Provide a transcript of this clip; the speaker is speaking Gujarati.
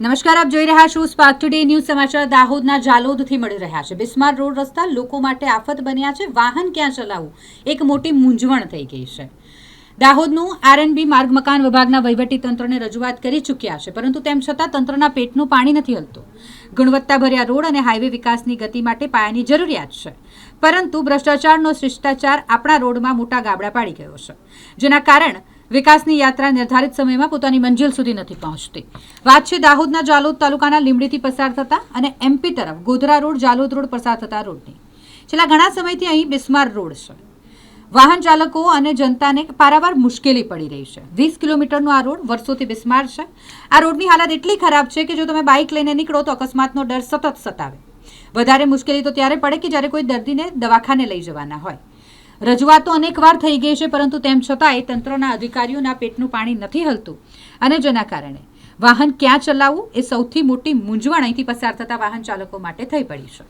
નમસ્કાર, આપ જોઈ રહ્યા છો સ્પાર્ક ટુડે ન્યૂઝ સમાચાર. દાહોદના જાલોદથી મળી રહ્યા છે. બિસ્માર રોડ રસ્તા લોકો માટે આફત બન્યા છે. વાહન ક્યાં ચલાવવું? એક મોટી મૂંઝવણ થઈ ગઈ છે. દાહોદનું આરએનબી માર્ગ મકાન વિભાગના વહીવટી તંત્રને રજૂઆત કરી ચૂક્યા છે. પરંતુ તેમ છતાં તંત્રના પેટનું પાણી નથી હલતું. ગુણવત્તાભર્યા રોડ અને હાઈવે વિકાસની ગતિ માટે પાયાની જરૂરિયાત છે. પરંતુ ભ્રષ્ટાચારનો શિષ્ટાચાર આપણા રોડમાં મોટા ગાબડા પાડી ગયો છે. જેના કારણ વિકાસની યાત્રા નિર્ધારિત સમયમાં પોતાની મંજિલ સુધી નથી પહોંચતી. વાત છે દાહોદના જાલોદ તાલુકાના લીમડીથી પસાર થતા અને એમપી તરફ ગોધરા રોડ, જાલોદ રોડ પસાર થતા રોડની. છેલ્લા ઘણા સમયથી અહીં બિસ્માર રોડ છે. વાહન ચાલકો અને જનતાને પારાવાર મુશ્કેલી પડી રહી છે. વીસ કિલોમીટરનો આ રોડ વર્ષોથી બિસ્માર છે. આ રોડની હાલત એટલી ખરાબ છે કે જો તમે બાઇક લઈને નીકળો તો અકસ્માતનો ડર સતત સતાવે. વધારે મુશ્કેલી તો ત્યારે પડે કે જ્યારે કોઈ દર્દીને દવાખાને લઈ જવાના હોય. રજૂઆતો અનેકવાર થઈ ગઈ છે, પરંતુ તેમ છતાંય તંત્રના અધિકારીઓના પેટનું પાણી નથી હલતું. અને જેના કારણે? વાહન ક્યાં ચલાવવું એ સૌથી મોટી મૂંઝવણ અહીંથી પસાર થતા વાહન ચાલકો માટે થઈ પડી છે.